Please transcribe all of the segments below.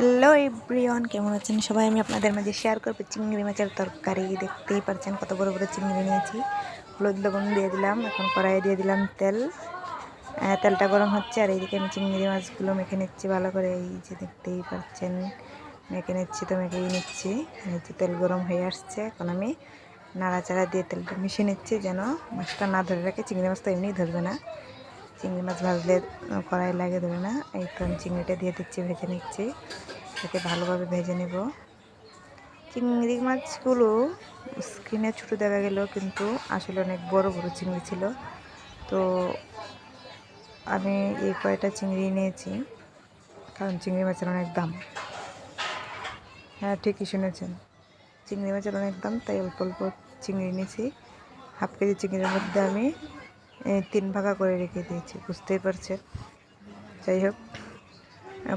Hello everyone কেমন আছেন সবাই? আমি আপনাদের মাঝে শেয়ার করব চিংড়ি মাছের তরকারি। দেখতেই পারছেন কত বড় বড় চিংড়ি নিয়েছি। হলুদ, লবণ দিয়ে দিলাম, এখন কড়াইয়ে দিয়ে দিলাম তেল। তেলটা গরম হচ্ছে, আর এইদিকে আমি চিংড়ি মাছগুলো মেখে নিচ্ছি ভালো করে। এই যে দেখতেই পাচ্ছেন মেখে নিচ্ছি তো, মেখেই নিচ্ছি। যে তেল গরম হয়ে আসছে, এখন আমি নাড়াচাড়া দিয়ে তেলটা মিশিয়ে নিচ্ছি যেন মাছটা না ধরে রাখে। চিংড়ি মাছ তো এমনিই ধরবে না। চিংড়ি মাছ ভাজলে কড়াই লাগে ধরে না। এই আমি চিংড়িটা দিয়ে দিচ্ছি, ভেজে নিচ্ছি। এতে ভালোভাবে ভেজে নেব। চিংড়ি মাছগুলো স্ক্রিনে ছোটো দেখা গেল কিন্তু আসলে অনেক বড় বড় চিংড়ি ছিল। তো আমি এই কয়টা চিংড়ি নিয়েছি, কারণ চিংড়ি মাছের অনেক দাম। হ্যাঁ ঠিকই শুনেছেন। চিংড়ি মাছের অনেক দাম, তাই অল্প অল্প চিংড়ি নিয়েছি। হাফ কেজি চিংড়ির মধ্যে আমি তিন ভাগা করে রেখে দিয়েছি, বুঝতেই পারছেন যাই হোক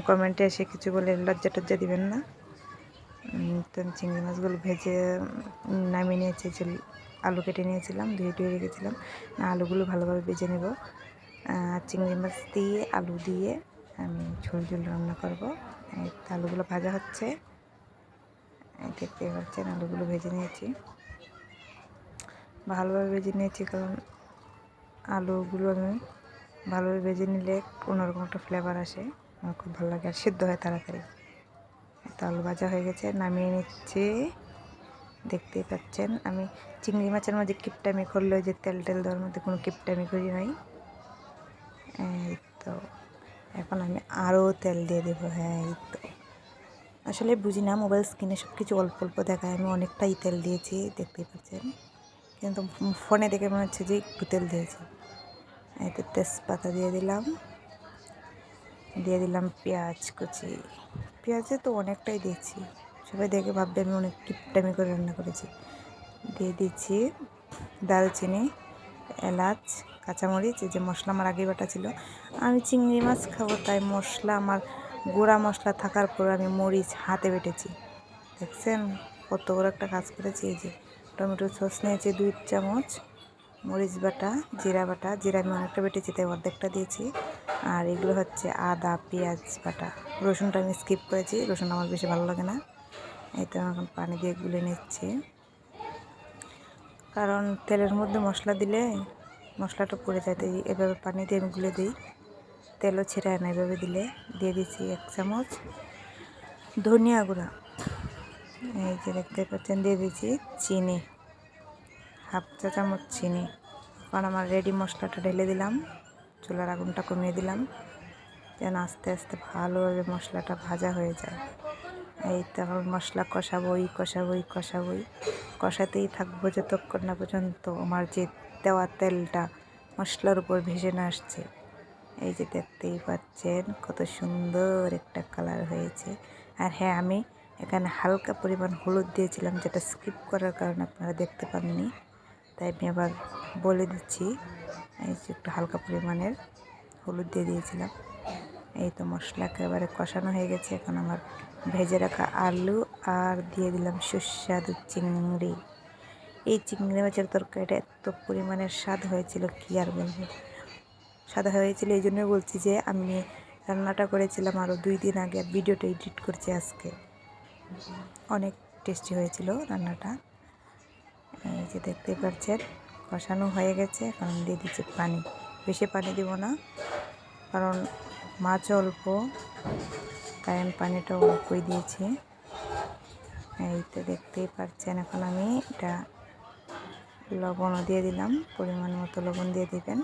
কমেন্টে এসে কিছু বলে লজ্জা টজ্জা দিবেন না। তো চিংড়ি মাছগুলো ভেজে নামিয়ে নিয়েছি আলু কেটে নিয়েছিলাম, ধুয়ে ধুয়ে রেখেছিলাম। আলুগুলো ভালোভাবে ভেজে নেব। চিংড়ি মাছ দিয়ে, আলু দিয়ে আমি ঝোল ঝোল রান্না করব। আলুগুলো ভাজা হচ্ছে। দেখতে পাচ্ছেন, আলুগুলো ভেজে নিয়েছি। ভালোভাবে ভেজে নিয়েছি কারণ আলুগুলো আমি ভালোভাবে ভেজে নিলে অন্যরকম একটা ফ্লেভার আসে। আমার খুব ভালো লাগে আর সিদ্ধ হয় তাড়াতাড়ি। তো আলু ভাজা হয়ে গেছে, নামিয়ে নিচ্ছি। দেখতেই পাচ্ছেন, আমি চিংড়ি মাছের মধ্যে কিপটামি করলেও যে তেল টেল দেওয়ার মধ্যে কোনো কিপটামি করি নাই। এই তো, এখন আমি আরও তেল দিয়ে দেবো হ্যাঁ এই তো। আসলে বুঝি না, মোবাইল স্ক্রিনে সব কিছু অল্প অল্প দেখায়, আমি অনেকটাই তেল দিয়েছি, দেখতেই পাচ্ছেন। কিন্তু ফোনে দেখে মনে হচ্ছে যে একটু তেল দিয়েছি। এতে তেজপাতা দিয়ে দিলাম। দিয়ে দিলাম পেঁয়াজ কুচি। পেঁয়াজে তো অনেকটাই দিয়েছি। সবাই দেখে ভাববে আমি অনেক কিপটামি করে রান্না করেছি। দিয়ে দিচ্ছি দারুচিনি, এলাচ, কাঁচামরিচ, এই যে মশলা আমার আগে বাটা ছিল। আমি চিংড়ি মাছ খাব, তাই মশলা আমার গুঁড়া মশলা থাকার পর আমি মরিচ হাতে বেটেছি। দেখছেন? কত বড় একটা কাজ করেছি এই যে। টমেটো সস নিয়েছি দুই চামচ, মরিচ বাটা, জিরা বাটা। জিরা আমি অনেকটা বেটেছি, তাই অর্ধেকটা দিয়েছি। আর এগুলো হচ্ছে আদা, পেঁয়াজ বাটা। রসুনটা আমি স্কিপ করেছি, রসুন আমার বেশি ভালো লাগে না। এই তো এখন পানি দিয়ে গুলে নিচ্ছি। কারণ তেলের মধ্যে মশলা দিলে মশলাটা পড়ে যায়, তাই এভাবে পানি দিয়ে আমি গুলে দিই। তেলও ছেড়ে না, এভাবে দিলে। দিয়ে দিচ্ছি এক চামচ ধনিয়া গুঁড়া। এই যে দেখতে পাচ্ছেন, দিয়ে দিচ্ছি চিনি, হাফ চা চামচ চিনি। কারণ আমার রেডি মশলাটা ঢেলে দিলাম, চুলার আগুনটা কমিয়ে দিলাম, যেন আস্তে আস্তে ভালোভাবে মশলাটা ভাজা হয়ে যায়। এই তখন মশলা কষাবই কষাবই কষাবই। কষাতেই থাকব যতক্ষণ না পর্যন্ত আমার যে দেওয়া তেলটা মশলার উপর ভেসে না আসছে। এই যে দেখতেই পাচ্ছেন, কত সুন্দর একটা কালার হয়েছে। আর হ্যাঁ আমি এখানে হালকা পরিমাণ হলুদ দিয়েছিলাম, যেটা স্কিপ করার কারণে আপনারা দেখতে পাননি। তাই আমি আবার বলে দিচ্ছি, এই যে একটু হালকা পরিমাণের হলুদ দিয়ে দিয়েছিলাম। এই তো মশলা একেবারে কষানো হয়ে গেছে, এখন আমার ভেজে রাখা আলু আর দিয়ে দিলাম সুস্বাদু চিংড়ি। এই চিংড়ি মাছের তরকারিটা এত পরিমাণের স্বাদ হয়েছিল, কী আর বলব? স্বাদ হয়েছিল, এই জন্যই বলছি যে আমি রান্নাটা করেছিলাম আরও দুই দিন আগে ভিডিওটা এডিট করছি আজকে। অনেক টেস্টি হয়েছিল রান্নাটা। এই যে দেখতেই পাচ্ছেন, কষানো হয়ে গেছে, এখন দিয়ে দিচ্ছি পানি। বেশি পানি দিব না, কারণ মাছ অল্প, তাই আমি পানিটা অল্পই দিয়েছি। এই তো দেখতেই পাচ্ছেন, এখন আমি এটা লবণও দিয়ে দিলাম, পরিমাণ মতো লবণ দিয়ে দিবেন।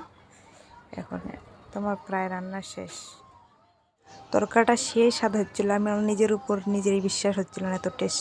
এখন তোমার প্রায় রান্না শেষ। তরকারিটা শেষ স্বাদ হচ্ছিল আমি আমার নিজের উপর নিজেরই বিশ্বাস হচ্ছিল না এত টেস্ট